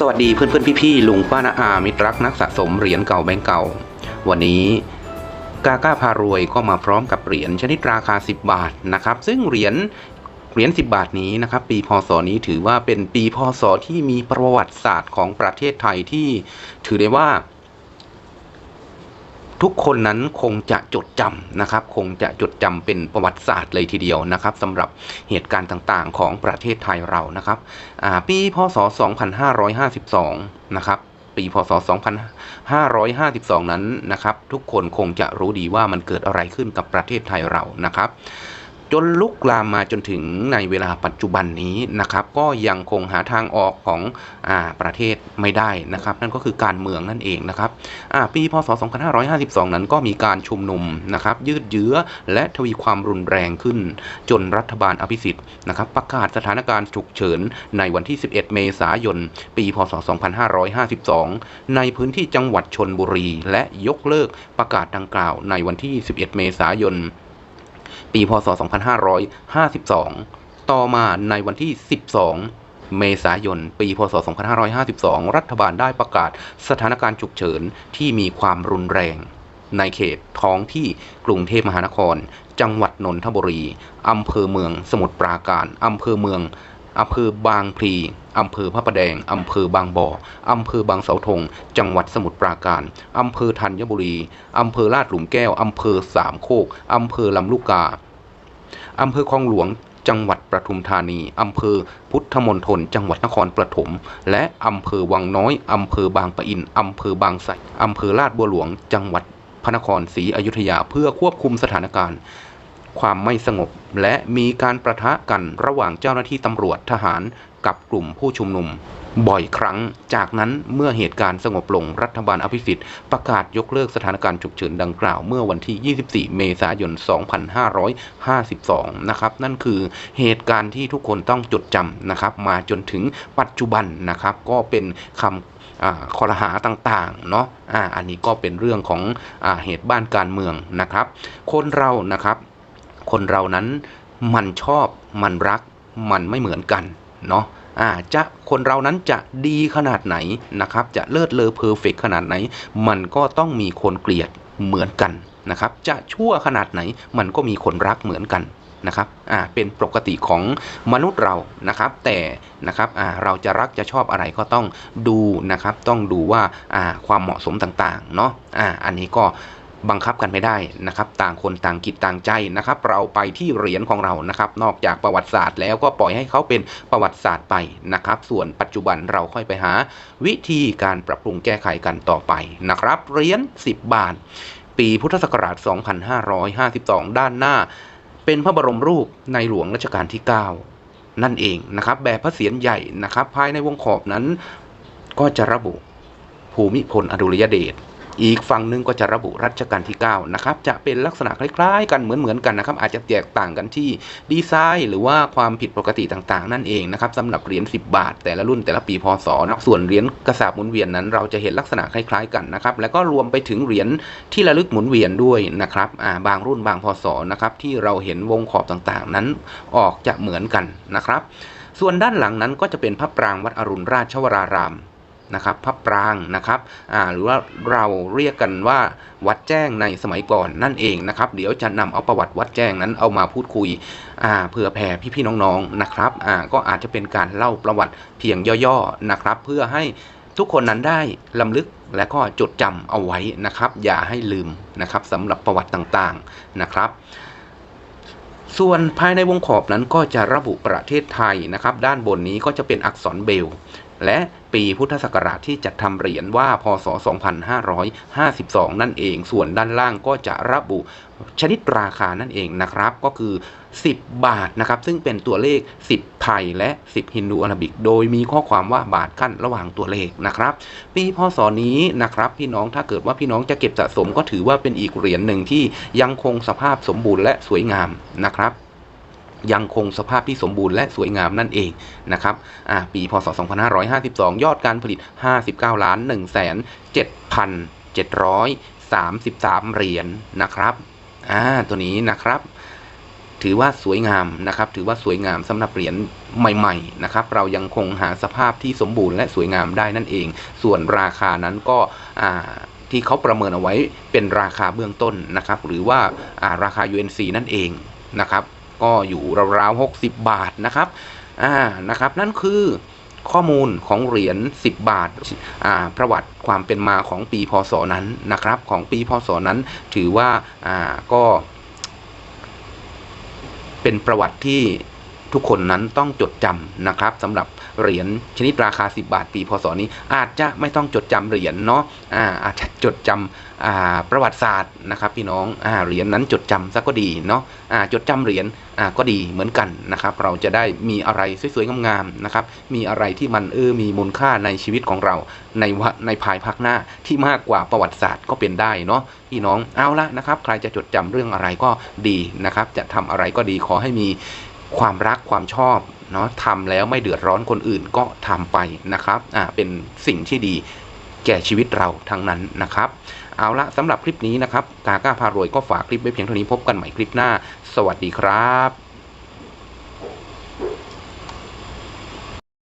สวัสดีเพื่อนเพื่อนพี่ๆลุงป้านาอามิตรรักนักสะสมเหรียญเก่าแบงก์เก่า วันนี้กาก้าพารวยก็มาพร้อมกับเหรียญชนิดราคา 10 บาทนะครับ ซึ่งเหรียญเหรียญ 10 บาทนี้นะครับ ปีพศนี้ถือว่าเป็นปีพศที่มีประวัติศาสตร์ของประเทศไทยที่ถือได้ว่า ทุกคนนั้นคงจะจดจำนะครับ คงจะจดจำเป็นประวัติศาสตร์เลยทีเดียวนะครับสำหรับเหตุการณ์ต่างๆของประเทศไทยเรานะครับปีพศ 2552 นะครับปีพศ 2552 นั้นนะครับ ทุกคนคงจะรู้ดีว่ามันเกิดอะไรขึ้นกับประเทศไทยเรานะครับ จนลุกลามมาจนถึงในเวลาปัจจุบันนี้นะครับ ก็ยังคงหาทางออกของอประเทศไม่ได้นะครับ นั่นก็คือการเมืองนั่นเองนะครับปีพศ 2552 นั้นก็มีการชุมนุมนะครับ ยืดเยื้อและทวีความรุนแรงขึ้น จนรัฐบาลอภิสิทธิ์นะครับ ประกาศสถานการณ์ฉุกเฉินในวันที่ 11 เมษายน ปี พศ 2552 ในพื้นที่จังหวัดชนบุรี และยกเลิกประกาศดังกล่าวในวันที่ 11 เมษายน ปี พศ 2552 ต่อมาในวันที่ 12 เมษายน ปี พศ 2552 รัฐบาลได้ประกาศสถานการณ์ฉุกเฉินที่มีความรุนแรง ในเขตท้องที่กรุงเทพมหานคร จังหวัดนนทบุรี อำเภอเมืองสมุทรปราการ อำเภอเมือง อำเภอบางพลีอำเภอพระประแดง อำเภอบางบ่อ อำเภอบางเสาธง จังหวัดสมุทรปราการ อำเภอธัญบุรี อำเภอลาดหลุมแก้ว อำเภอสามโคก อำเภอลำลูกกา อำเภอคลองหลวง จังหวัดปทุมธานี อำเภอพุทธมณฑล จังหวัดนครปฐม และอำเภอวังน้อย อำเภอบางปะอิน อำเภอบางไทรอำเภอลาดบัวหลวง จังหวัดพระนครศรีอยุธยาเพื่อควบคุมสถานการณ์ ความไม่สงบ และมีการประทะกันระหว่างเจ้าหน้าที่ตำรวจทหารกับกลุ่มผู้ชุมนุม บ่อยครั้ง จากนั้นเมื่อเหตุการณ์สงบลงรัฐบาลอภิสิทธิ์ประกาศยกเลิกสถานการณ์ฉุกเฉินดังกล่าวเมื่อวันที่ 24 เมษายน 2552 นะครับ นั่นคือเหตุการณ์ที่ทุกคนต้องจดจำนะครับ มาจนถึงปัจจุบันนะครับ ก็เป็นคำอ่าคอรหาต่างๆ เนาะอ่าอันนี้ก็เป็นเรื่องของอเหตุบ้านการเมืองนะครับ คนเรานะครับ คนเรานั้น มันชอบมันรัก มันไม่เหมือนกันเนาะอ่าจะคนเรานั้นจะดีขนาดไหนนะครับ จะเลิศเลอเพอร์เฟกขนาดไหน มันก็ต้องมีคนเกลียดเหมือนกันนะครับ จะชั่วขนาดไหน มันก็มีคนรักเหมือนกันนะครับอ่าเป็นปกติของมนุษย์เรานะครับ แต่นะครับอ่าเราจะรักจะชอบอะไรก็ต้องดูนะครับ ต้องดูว่าอ่าความเหมาะสมต่างๆเนาะอ่าอันนี้ก็ บังคับกันไม่ได้นะครับ ต่างคนต่างกิจต่างใจนะครับ เราไปที่เหรียญของเรานะครับ นอกจากประวัติศาสตร์แล้วก็ปล่อยให้เขาเป็นประวัติศาสตร์ไปนะครับ ส่วนปัจจุบันเราค่อยไปหา วิธีการปรับปรุงแก้ไขกันต่อไปนะครับเหรียญ10 บาท ปีพุทธศักราช 2552 ด้านหน้า เป็นพระบรมรูปในหลวงรัชกาลที่ 9 นั่นเองนะครับ แบบพระเศียรใหญ่นะครับ ภายในวงขอบนั้น ก็จะระบุภูมิพลอดุลยเดช อีกฝั่งหนึ่งก็จะระบุรัชกาลที่9นะครับจะเป็นลักษณะคล้ายๆ กันเหมือนๆกันนะครับอาจจะแตกต่างกันที่ดีไซน์หรือว่าความผิดปกติต่างๆ นั่นเองนะครับสำหรับเหรียญ10 บาท แต่ละรุ่นแต่ละปีพศนะส่วนเหรียญกระสาบหมุนเวียนนั้น เราจะเห็นลักษณะคล้ายๆกันนะครับแล้วก็รวมไปถึงเหรียญที่ระลึกหมุนเวียนด้วยนะครับาบางรุ่นบางพศนะครับที่เราเห็นวงขอบต่างๆ นั้นออกจะเหมือนกันนะครับ ส่วนด้านหลังนั้นก็จะเป็นพระปรางวัดอรุณราชวราราม นะครับพระปรางนะครับอ่าหรือว่าเราเรียกกันว่าวัดแจ้งในสมัยก่อนนั่นเองนะครับเดี๋ยวจะนำเอาประวัติวัดแจ้งนั้นเอามาพูดคุยอ่าเผื่อแผ่พี่ๆน้องๆนะครับอ่าก็อาจจะเป็นการเล่าประวัติเพียงย่อๆนะครับ เพื่อให้ทุกคนนั้นได้ลำลึกและก็จดจำเอาไว้นะครับ อย่าให้ลืมนะครับสำหรับประวัติต่างๆนะครับส่วนภายในวงขอบนั้นก็จะระบุประเทศไทยนะครับ ด้านบนนี้ก็จะเป็นอักษรเบล และปีพุทธศักราชที่จัดทำเหรียญว่าพศ 2552 นั่นเอง ส่วนด้านล่างก็จะระบุชนิดราคานั่นเองนะครับ ก็คือ 10 บาทนะครับ ซึ่งเป็นตัวเลข 10 ไทยและ 10 ฮินดูอาราบิก โดยมีข้อความว่าบาทขั้นระหว่างตัวเลขนะครับ ปีพศนี้นะครับพี่น้องถ้าเกิดว่าพี่น้องจะเก็บสะสมก็ถือว่าเป็นอีกเหรียญหนึ่งที่ยังคงสภาพสมบูรณ์และสวยงามนะครับ ยังคงสภาพที่สมบูรณ์และสวยงามนั่นเองนะครับอ่าปีพศ 2552 ยอดการผลิต 59 ล้าน1แสน7,733 เหรียญนะครับ อ่า ตัวนี้นะครับ ถือว่าสวยงามนะครับ ถือว่าสวยงามสำหรับเหรียญใหม่ ๆ นะครับ เรายังคงหาสภาพที่สมบูรณ์และสวยงามได้นั่นเอง ส่วนราคานั้นก็อ่าที่เขาประเมินเอาไว้เป็นราคาเบื้องต้นนะครับ หรือว่าอ่าราคา UNC นั่นเองนะครับ ก็อยู่ราวๆ60 บาทนะครับอ่านะครับ นั่นคือข้อมูลของเหรียญ 10 บาทอ่าประวัติความเป็นมาของปีพศนั้นนะครับ ของปีพศนั้นถือว่าอ่าก็เป็นประวัติที่ ทุกคนนั้นต้องจดจำนะครับสำหรับเหรียญชนิดราคา 10 บาท ปีพศนี้ อาจจะไม่ต้องจดจำเหรียญเนาะอ่าอาจจะจดจำอ่าประวัติศาสตร์นะครับ พี่น้องอ่าเหรียญนั้นจดจำซะก็ดีเนาะอ่าจดจำเหรียญอ่าก็ดีเหมือนกันนะครับ เราจะได้มีอะไรสวยๆงามๆนะครับ มีอะไรที่มันเออมีมูลค่าในชีวิตของเราในวะในภายภาคหน้าที่มากกว่าประวัติศาสตร์ก็เป็นได้เนาะพี่น้องเอาละนะครับ ใครจะจดจำเรื่องอะไรก็ดีนะครับ จะทำอะไรก็ดีขอให้มี ความรักความชอบเนาะทำแล้วไม่เดือดร้อนคนอื่นก็ทำไปนะครับอ่าเป็นสิ่งที่ดีแก่ชีวิตเราทั้งนั้นนะครับ เอาละสำหรับคลิปนี้นะครับ กาก้าพารวยก็ฝากคลิปไว้เพียงเท่านี้พบกันใหม่คลิปหน้า สวัสดีครับ